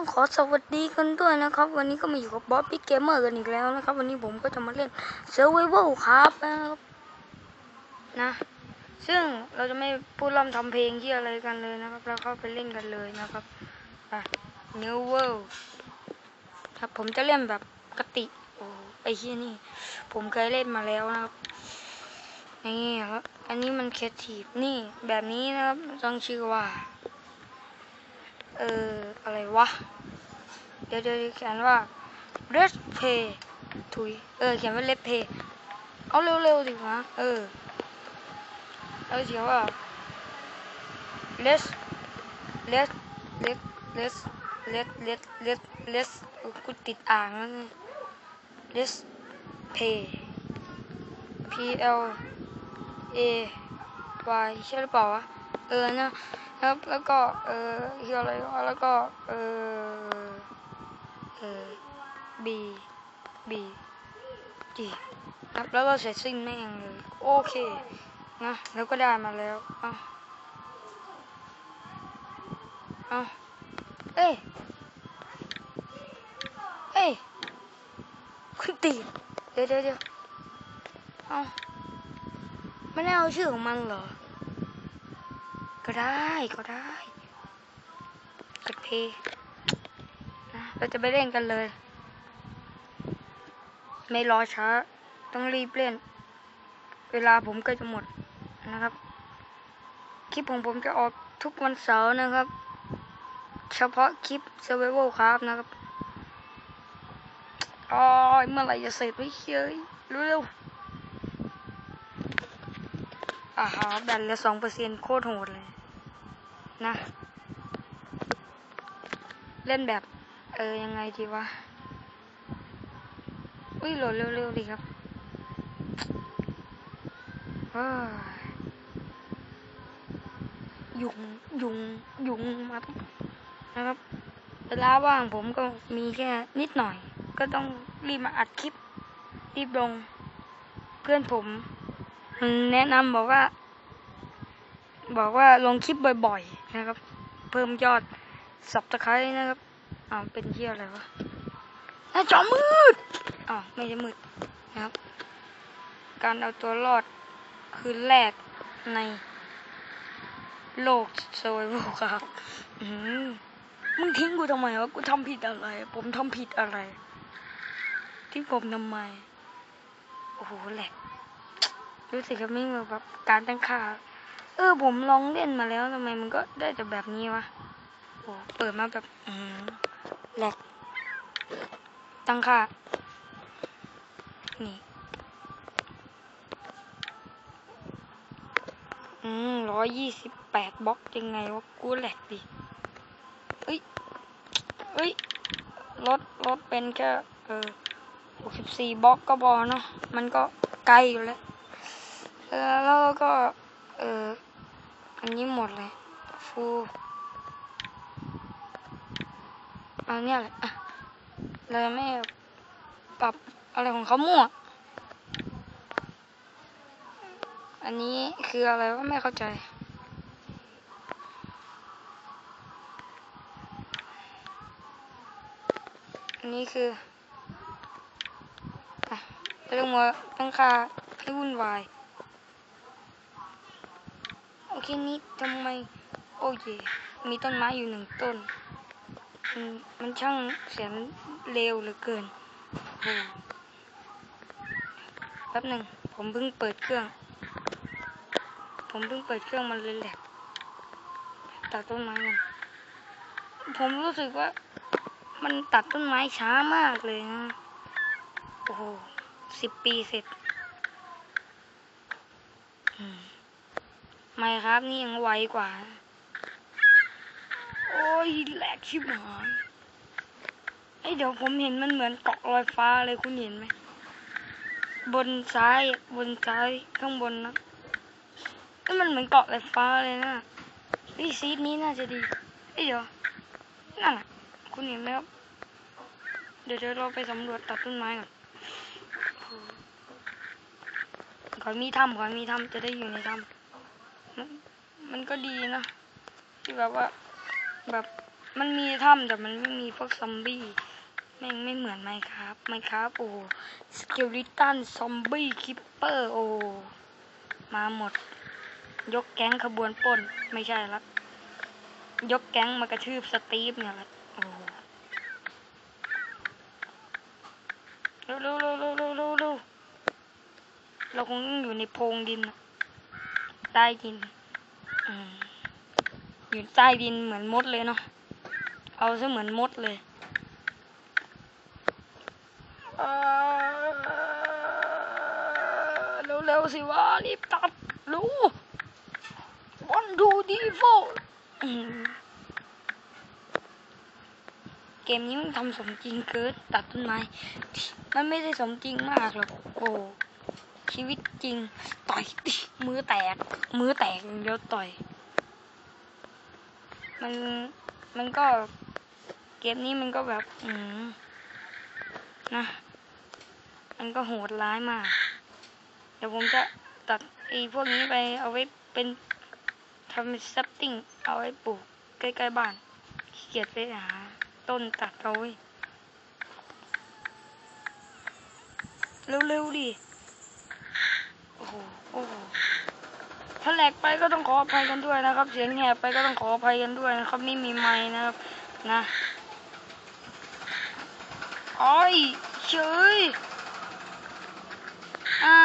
ต้องขอสวัสดีกันด้วยนะครับ วันนี้ก็มาอยู่กับบ๊อสบิ๊กเกมเมอร์กันอีกแล้วนะครับ วันนี้ผมก็จะมาเล่นเซอร์ไวเวลครับนะครับนะ ซึ่งเราจะไม่พูดล่ำทำเพลงที่อะไรกันเลยนะครับ เราเข้าไปเล่นกันเลยนะครับอะ New World ครับผมจะเล่นแบบปกติโอ้ไอ้ที่นี่ ผมเคยเล่นมาแล้วนะครับนี่ครับ อันนี้มันแคทีฟนี่แบบนี้นะครับต้องชื่อว่า เอออะไรวะ เดี๋ยวเดี๋ยวเขียนว่า Red Pay ถุย เออเขียนว่า Red Pay เอาเร็วๆดิวะเออแล้วเขียนว่า Let's Let's Let's Let's Let's Let's Let's Let's กูติดอ่างแล้วไง Let's Pay P L A Y ใช่หรือเปล่าวะเออนะ ครับแล้วก็ เออที่อะไรวะแล้วก็ เออเออ B B G ครับแล้วก็เสร็จสิ้นแม่งเลยโอเคนะแล้วก็ได้มาแล้วเอาเอาเอ้ยเอ้ยคุณตีเดี๋ยวเดี๋ยวเดี๋ยวเอาไม่ได้เอาชื่อของมันเหรอ ก็ได้ก็ได้กดเพย์นะเราจะไปเล่นกันเลย ไม่รอช้า ต้องรีบเล่น เวลาผมก็จะหมดนะครับ คลิปของผมจะออกทุกวันเสาร์นะครับ เฉพาะคลิป Survival ครับนะครับอ๋อเมื่อไหร่จะเสร็จไม่เชยเร็วอ่าฮะแบตเหลือสองเปอร์เซ็นต์โคตรโหดเลย นะ เล่นแบบ เออ ยังไงดีวะ อุ้ยโหลดเร็วๆดีครับเฮ้ยยุงยุงยุงมานะครับ เวลาว่างผมก็มีแค่นิดหน่อย ก็ต้องรีบมาอัดคลิป รีบลง เพื่อนผม แนะนำบอกว่า บอกว่าลงคลิปบ่อยๆ นะครับ เพิ่มยอดสับตะไคร้นะครับอ้าวเป็นเที่ยอะไรวะหน้าจอมืดอ้าวไม่ใช่มืดนะครับ การเอาตัวรอดคือแรกในโลกโซยโวครับอืมมึงทิ้งกูทำไมวะ กูทำผิดอะไร ผมทำผิดอะไรที่ผมทำไม โอ้โหแหลกรู้สึกว่าไม่เหมือนแบบการตั้งค่า เออผมลองเล่นมาแล้วทำไมมันก็ได้แต่แบบนี้วะโอ้เปิดมาแบบอืมแหลกตั้งค่า นี่ อืมร้อยยี่สิบแปดบล็อกยังไงวะกูแหลกดิเอ้ยเอ้ยลดลดเป็นแค่เออหกสิบสี่บล็อกก็พอเนาะมันก็ไกลอยู่แล้วแล้วก็ เออ อันนี้หมดเลยฟูอันเนี้ยแหละอะเราไม่ปรับอะไรของเขามั่ว อันนี้คืออะไรวะไม่เข้าใจ อันนี้คืออะเรื่องมาตั้งค่าให้วุ่นวาย โอเคนี้ทำไม โอ้ยมีต้นไม้อยู่หนึ่งต้นมันมันช่างเสียงเร็วเหลือเกินโอ้แป๊บหนึ่งผมเพิ่งเปิดเครื่อง ผมเพิ่งเปิดเครื่องมันเลยแหลกตัดต้นไม้กันผมรู้สึกว่า มันตัดต้นไม้ช้ามากเลยนะ โอ้โหสิบปีเสร็จ อืม ไม่ครับนี่ยังไวกว่า โอ้ยแหลกชิบหายไอเดี๋ยวผมเห็นมันเหมือนเกาะลอยฟ้าเลยคุณเห็นไหม บนซ้ายบนซ้ายข้างบนนะนี่มันเหมือนเกาะลอยฟ้าเลยนะนี่ซีดนี้น่าจะดีไอเดี๋ยวนั่นน่ะคุณเห็นไหมครับเดี๋ยวเดี๋ยวเราไปสำรวจตัดต้นไม้ก่อนขอมีถ้ำขอมีถ้ำจะได้อยู่ในถ้ำ มันก็ดีนะ ที่แบบว่า แบบมันมีถ้ำแต่มันไม่มีพวกซอมบี้แม่งไม่เหมือนไมครับไมครับโอ้สเกลิตันซอมบี้คิปเปอร์โอ้มาหมด ยกแก๊งขบวนปล้น ไม่ใช่ละยกแก๊งมากระทืบสตีฟเนี่ยละโอ้เร็วเร็วเร็วเร็วเร็วเราคงอยู่ในโพรงดินนะ ใต้ดินอืมอยู่ใต้ดินเหมือนมดเลยเนาะเอาซะเหมือนมดเลยเอ่อเร็วๆสิวะรีบตัดรู้วันดูดีโฟเกมนี้มันทำสมจริงเกินตัดต้นไม้ มันไม่ได้สมจริงมากหรอกโอ้ชีวิตจริงต่ อยดิมือแตก มือแตกอย่างเดียวต่อย มันมันก็เกมนี้มันก็แบบ อืมนะ มันก็โหดร้ายมาก เดี๋ยวผมจะตัดไอ้พวกนี้ไปเอาไว้เป็นทำซับติ้งเอาไว้ปลูกใกล้ๆบ้านขี้เกียจไปหาต้นตัดเอาไว้เร็วๆดิ โอ้ถ้าแหลกไปก็ต้องขออภัยกันด้วยนะครับ เสียงแหบไปก็ต้องขออภัยกันด้วยนะครับไม่มีไม้นะครับ นะอ้อยเฉยอ่า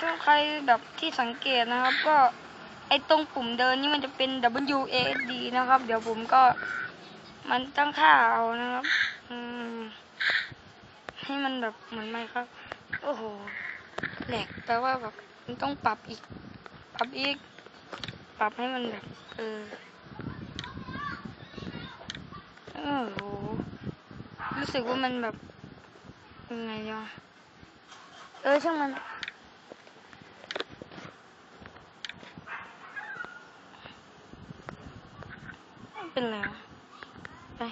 ถ้าใครแบบที่สังเกตนะครับ ก็ไอตรงปุ่มเดินนี่มันจะเป็น W A S D นะครับ เดี๋ยวผมก็มันตั้งค่าเอานะครับ อืม ให้มันแบบเหมือนไหมครับ โอ้โหแหลกแปลว่าแบบ มันต้องปรับอีก ปรับอีก ปรับให้มันแบบ เออ เออโหรู้สึกว่ามันแบบยังไงวะเออช่างมันเป็นไรวะไป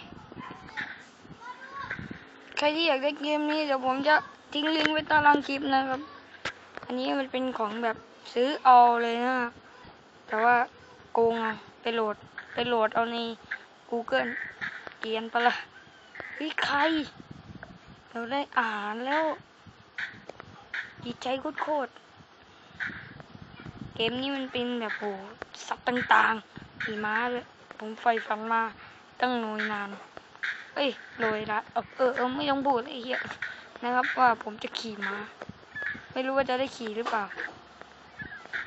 ใครที่อยากได้เกมนี้เดี๋ยวผมจะทิ้งลิงก์ไว้ใตารางคลิปนะครับ อันนี้มันเป็นของแบบซื้อเอาเลยนะ แต่ว่าโกงเอาไปโหลดไปโหลดเอาใน Google เกียนปะละ่ะเฮ้ยใคร เราได้อ่านแล้ว ดีใจโคตรเกมนี้มันเป็นแบบโหสัตว์ต่างๆขี่ม้าเลยผมไฟฝันมาตั้งน่วยนาน เอ้ยโรยละเออเออเออไม่ต้องพูดไอ้เหี้ยนะครับว่าผมจะขี่ม้า ไม่รู้ว่าจะได้ขี่หรือเปล่า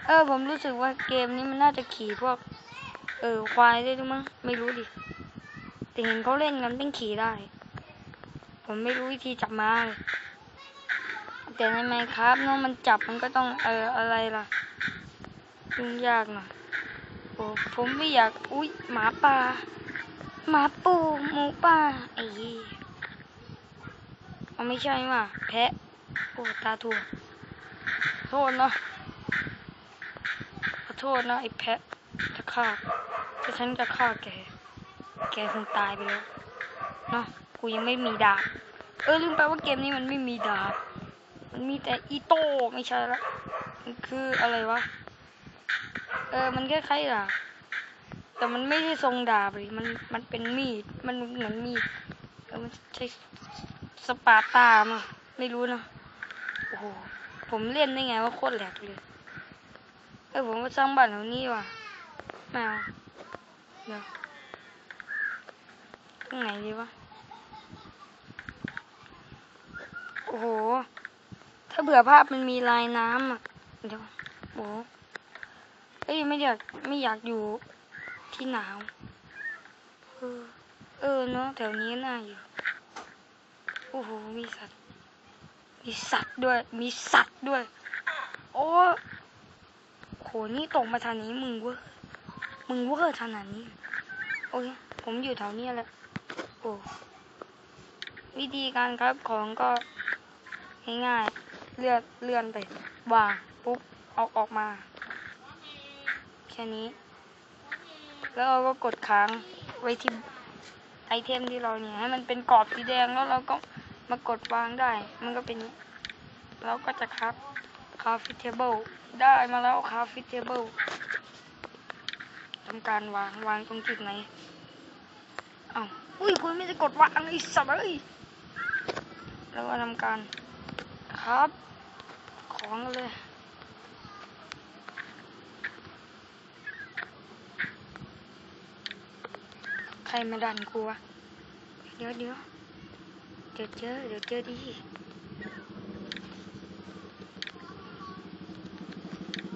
เออ ผมรู้สึกว่าเกมนี้มันน่าจะขี่พวก เออควายได้ด้วยมั้งไม่รู้ดิแต่เห็นเขาเล่นกันต้องขี่ได้ ผมไม่รู้วิธีจับม้าแต่ในไมครับเนาะมันจับมันก็ต้องเอออะไรล่ะยุ่งยากหน่อยโอ้ผมไม่อยากอุ้ยหมาป่าหมาปูหมูป่าไอ้เหี้ยเอาไม่ใช่ว่ะแพะโอ้ตาถั่ว โทษนะ ขอโทษนะไอ้แพะจะฆ่าถ้าฉันจะฆ่าแก แกคงตายไปแล้วเนาะกูยังไม่มีดาบ เออลืมไปว่าเกมนี้มันไม่มีดาบ มันมีแต่อีโต้ไม่ใช่ละ มันคืออะไรวะ เออมันคล้ายๆดาบ แต่มันไม่ใช่ทรงดาบเลยมัน มันเป็นมีด มันเหมือนมีดเออมันใช้สปาร์ตามาไม่รู้นะ โอ้โห ผมเล่นได้ไงว่าโคตรแหลกเลยเออผมมาสร้างบ้านแถวนี้ว่ะไม่เอาเดี๋ยวตรงไหนดีวะโอ้โห ถ้าเบื่อภาพมันมีลายน้ำอะเดี๋ยวโอ้โหเอ้ยไม่อยากไม่อยากอยู่ที่หนาวเออเออเนาะแถวนี้น่าอยู่โอ้โหมีสัตว์ มีสัตว์ด้วย มีสัตว์ด้วย โอ้โหนี่ตกมาทางนี้มึงเว้ยมึงเวอร์ขนาดนี้ โอ้ยผมอยู่แถวนี้แหละ โอ้วิธีการครับของก็ง่ายๆเลื่อนเลื่อนไปวางปุ๊บเอาออกมา แค่นี้ แล้วเราก็กดค้างไว้ที่ไอเทมที่เราเนี่ยให้มันเป็นกรอบสีแดงแล้วเราก็ มากดวางได้ มันก็เป็นเราก็จะครับคาฟิเทเบิลได้มาแล้วคาฟิเทเบิลทำการวางวางตรงจุดไหนเอ้าอุ้ยคุณไม่ได้กดวางไอ้สัตว์เอ้ยแล้วก็ทำการครับ ของเลยใครมาดันกูวะเดี๋ยวเดี๋ยว เดี๋ยวเจอเดี๋ยวเจอดี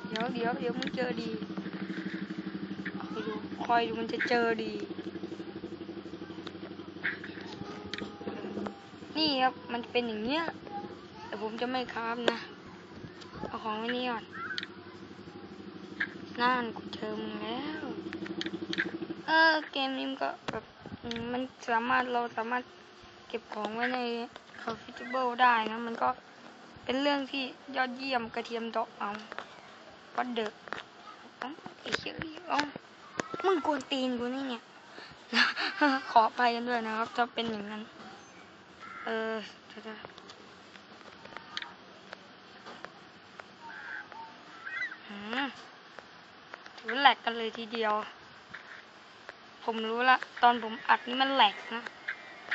เดี๋ยวเดี๋ยวเดี๋ยวมึงเจอดีคอยดูคอยดูมันจะเจอดี นี่ครับมันเป็นอย่างเนี้ยแต่ผมจะไม่คราบนะ เอาของไว้นี่ก่อนนั่นกูเจอมึงแล้ว เออเกมนี้มันก็แบบมันสามารถเราสามารถ ก็บของไว้ใน Comfortable ได้นะ มันก็เป็นเรื่องที่ยอดเยี่ยมกระเทียมดอกเอาวัดเด็กไอ้เชี่ยเอ้ามึงกวนตีนกูนี่เนี่ย ขอไปกันด้วยนะครับถ้าเป็นอย่างนั้น เออเดี๋ยวๆหืมถือแหลกกันเลยทีเดียว ผมรู้ละ ตอนผมอัดนี่มันแหลกนะ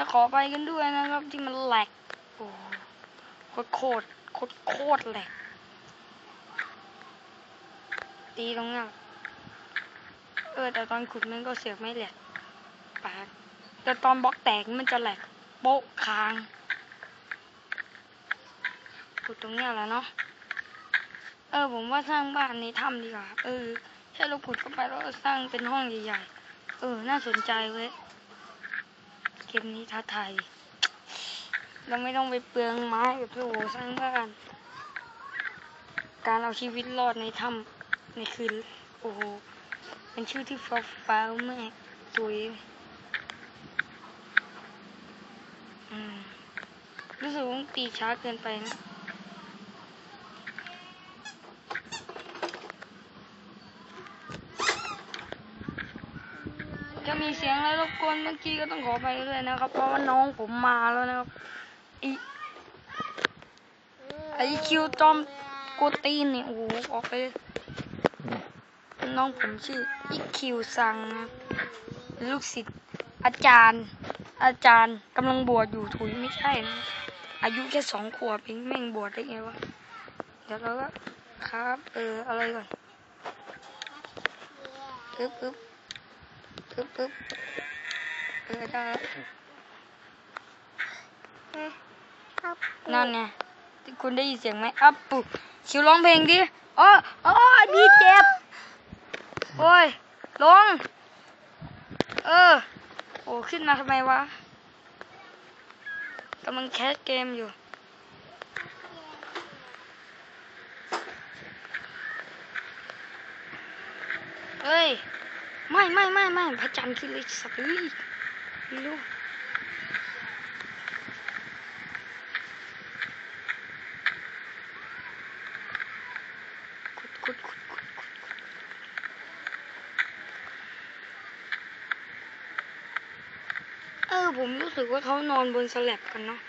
ถ้าขอไปกันด้วยนะครับที่มันแหลกโอ้โคตรโคตรโคตรโคตรแหลกตีตรงเนี้ยเออแต่ตอนขุดมันก็เสียกไม่แหลกปากแต่ตอนบล็อกแตกมันจะแหลกโป๊ะคาง ขุดตรงเนี้ยแล้วเนาะเออผมว่าสร้างบ้านในถ้ำดีกว่า เออแค่เราขุดเข้าไปแล้วสร้างเป็นห้องใหญ่ๆ เออ น่าสนใจเว้ย เกมนี้ท้าทายเราไม่ต้องไปเปลืองไม้กับพี่โอสร้างบ้านการเอาชีวิตรอดในถ้ำในคืนโอ้โหเป็นชื่อที่ฟ้าฟ้าแม่สวยอืมรู้สึกว่าตีช้าเกินไปนะมี เสียงอะไรรบกวนเมื่อกี้ก็ต้องขอไปด้วยนะครับ เพราะว่าน้องผมมาแล้วนะครับไอไอคิวจอมกูตีนเนี่ยโอ้โหออกไป น้องผมชื่ออีคิวซังนะลูกศิษย์อาจารย์ อาจารย์กำลังบวชอยู่ถุยไม่ใช่นะอายุแค่สองขวบเองแม่งบวชได้ไงวะเดี๋ยวเราก็ครับเอออะไรก่อนอึ๊บอึ๊บปึ๊บปึ๊บ ออได้นั่นไงคุณได้ยินเสียงไหมอัปปุคิวร้องเพลงดิอ๋ออ๋อดีเจ็บ โอ้ย ลง เออ โอ้ขึ้นมาทำไมวะกำลังแคสเกมอยู่เฮ้ย ไม่ไม่ไม่ไม่พระจันทร์ขึ้นเลยสัตว์ เอ้ยไม่รู้ขุดขุดขุดขุดขุดขุดเออ ผมรู้สึกว่าเขานอนบนสแลบกันเนาะ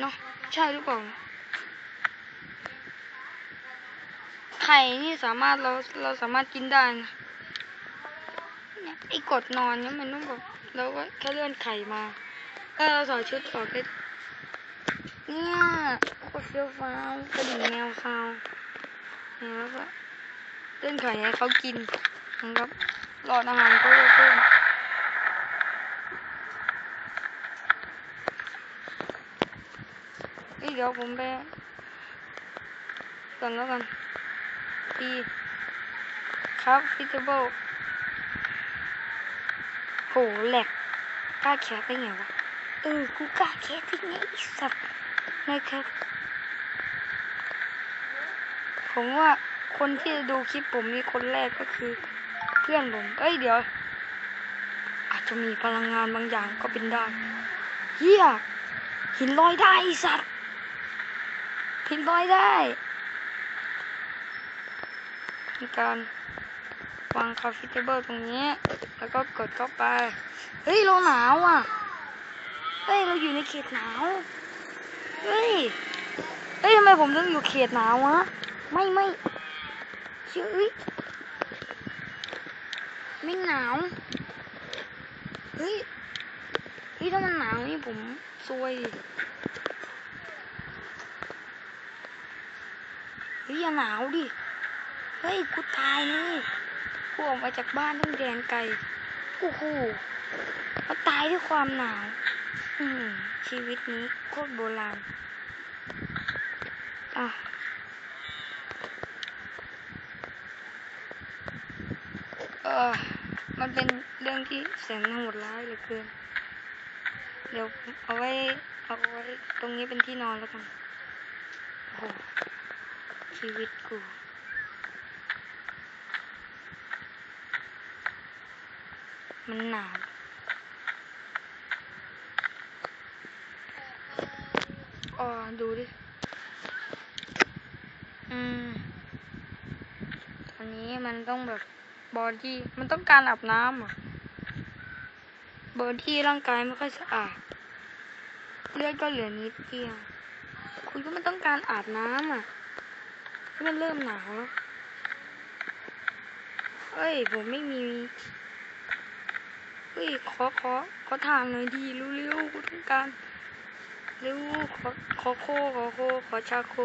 เนาะ ใช่หรือเปล่าไข่นี่สามารถเราเราสามารถกินได้นะไอ้กดนอนเนี่ยมันต้องแบบ เราก็แค่เลื่อนไข่มาเออเราใส่ชุดออกได้เนี่ยโคตรเฟี้ยวฟ้าวกระดิ่งแมวคาวเนี่ยแล้วก็เลื่อนไข่ให้เขากินนะครับหลอดอาหารก็เพิ่มเอ้ยเดี๋ยวผมไปก่อนแล้วกันดีครับฟิตเบิล หแหลกกล้าแคสได้ไงวะเออกูกล้าแคสได้ไงไอสัตว์นะครับผมว่าคนที่จะดูคลิปผมนี่คนแรกก็คือ เพื่อนผม เอ้ยเดี๋ยว อาจจะมีพลังงานบางอย่างก็เป็นได้เฮียหินลอยได้อ้สัตว์หินลอยได้มีการวางคาฟิเทเบิลตรงนี้ แล้วก็กดเข้าไป เฮ้ย เราหนาวอะ เฮ้ย เราอยู่ในเขตหนาว เฮ้ย เฮ้ยทำไมผมต้องอยู่เขตหนาววะ ไม่ไม่เชื่อเอ้ยไม่หนาว เฮ้ย เฮ้ยถ้ามันหนาวนี่ผมซวยเฮ้ยอย่าหนาวดิ เฮ้ย กูตายนี่ กูออกมาจากบ้านต้องแดนไกลโอ้โหมาตายด้วยความหนาว อืม ชีวิตนี้โคตรโบราณ อะเออมันเป็นเรื่องที่แสนโหดร้ายเหลือเกิน เดี๋ยวเอาไว้ เอาไว้ ตรงนี้เป็นที่นอนแล้วกัน โอ้ชีวิตกู มันหนาวอ๋อดูดิ อืม อันนี้มันต้องแบบบอดี้ มันต้องการอาบน้ำอะ บอดี้ร่างกายไม่ค่อยสะอาด เลือดก็เหลือนิดเดียว คุณก็ไม่ต้องการอาบน้ำอะที่มันเริ่มหนาวแล้ว เอ้ย ผมไม่มี เฮ้ยขอขอขอทางหน่อยดีเร็วๆกูต้องการเร็วขอขอโคขอโคขอชาโค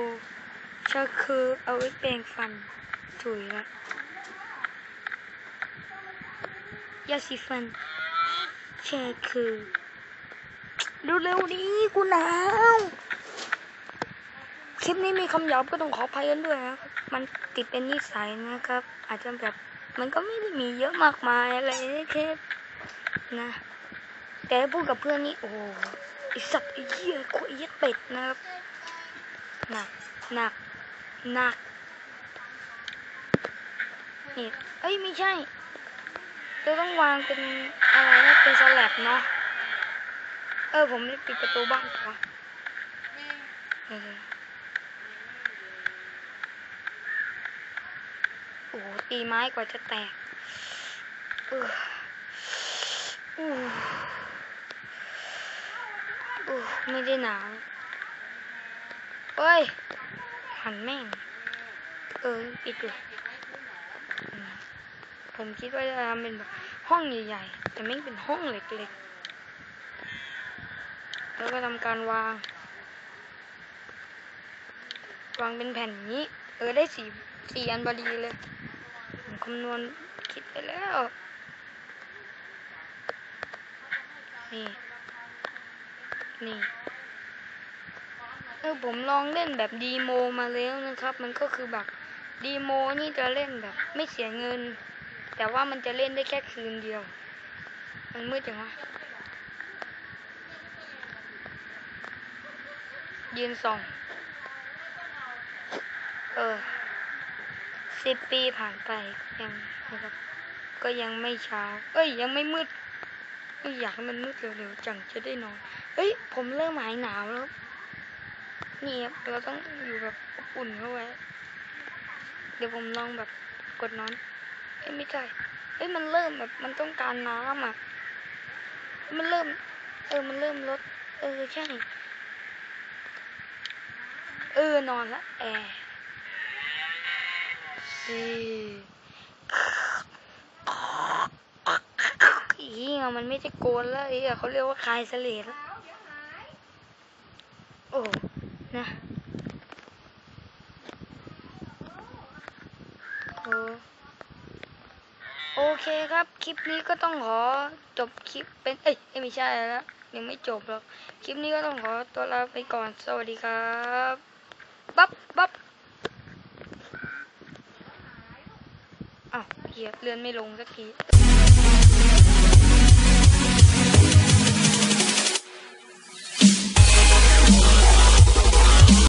ชาคือเอาไว้แปรงฟันถุยละยาสีฟันแชคือเร็วๆดิกูหนาวคลิปนี้มีคำหยาบก็ต้องขออภัยกันด้วยนะครับมันติดเป็นนิสัยนะครับ อาจจะแบบมันก็ไม่ได้มีเยอะมากมายอะไรแค่ นะ แต่พูดกับเพื่อนนี่โอ้ไอสัตว์ไอเหี้ยโคตรไอ้เหี้ยเป็ดนะครับหนักหนักหนักนี่เอ้ยไม่ใช่เราต้องวางเป็นอะไรนะเป็นสลับเนาะเออผมได้ปิดประตูบ้านก่อนโอ้ตีไม้กว่าจะแตกเออ อู้อู้ไม่ได้หนาวเอ้ยหันแม่ง เออปิดเลยผมคิดว่าจะทำเป็นแบบห้องใหญ่ๆ แต่ไม่งเป็นห้องเล็กๆ แล้วก็ทำการวาง วางเป็นแผ่นนี้ เออได้สี่สี่อันพอดีเลยผมคำนวณคิดไปแล้ว นี่ นี่เออผมลองเล่นแบบดีโมมาแล้วนะครับ มันก็คือแบบดีโมนี่จะเล่นแบบ ไม่เสียเงิน แต่ว่ามันจะเล่นได้แค่คืนเดียว มันมืดจังวะยืนส่อง เออสิบปีผ่านไปยังนะครับ ก็ยังไม่เช้า เอ้ย ยังไม่มืด อยากให้มันมืดเร็วๆจังจะได้นอนเอ้ย ผมเริ่มหายหนาวแล้ว นี่ครับเราต้องอยู่แบบอุ่นเข้าไว้ เดี๋ยวผมลองแบบกดนอน เอ้ยไม่ใช่ เอ้ยมันเริ่มแบบมันต้องการน้ำอะ มันเริ่ม เออมันเริ่มลด เออใช่ เออนอนละแอร์ซี อีอะมันไม่ใช่โกนแล้วไอ้เขาเรียกว่าคลายเสลดแล้วโอ้นะโอ้โอเคครับ คลิปนี้ก็ต้องขอจบคลิปเป็น เอ้ยไม่ใช่แล้วยังไม่จบหรอก คลิปนี้ก็ต้องขอตัวลาไปก่อน สวัสดีครับปั๊บปั๊บอ้าวเฮียเลื่อนไม่ลงสักที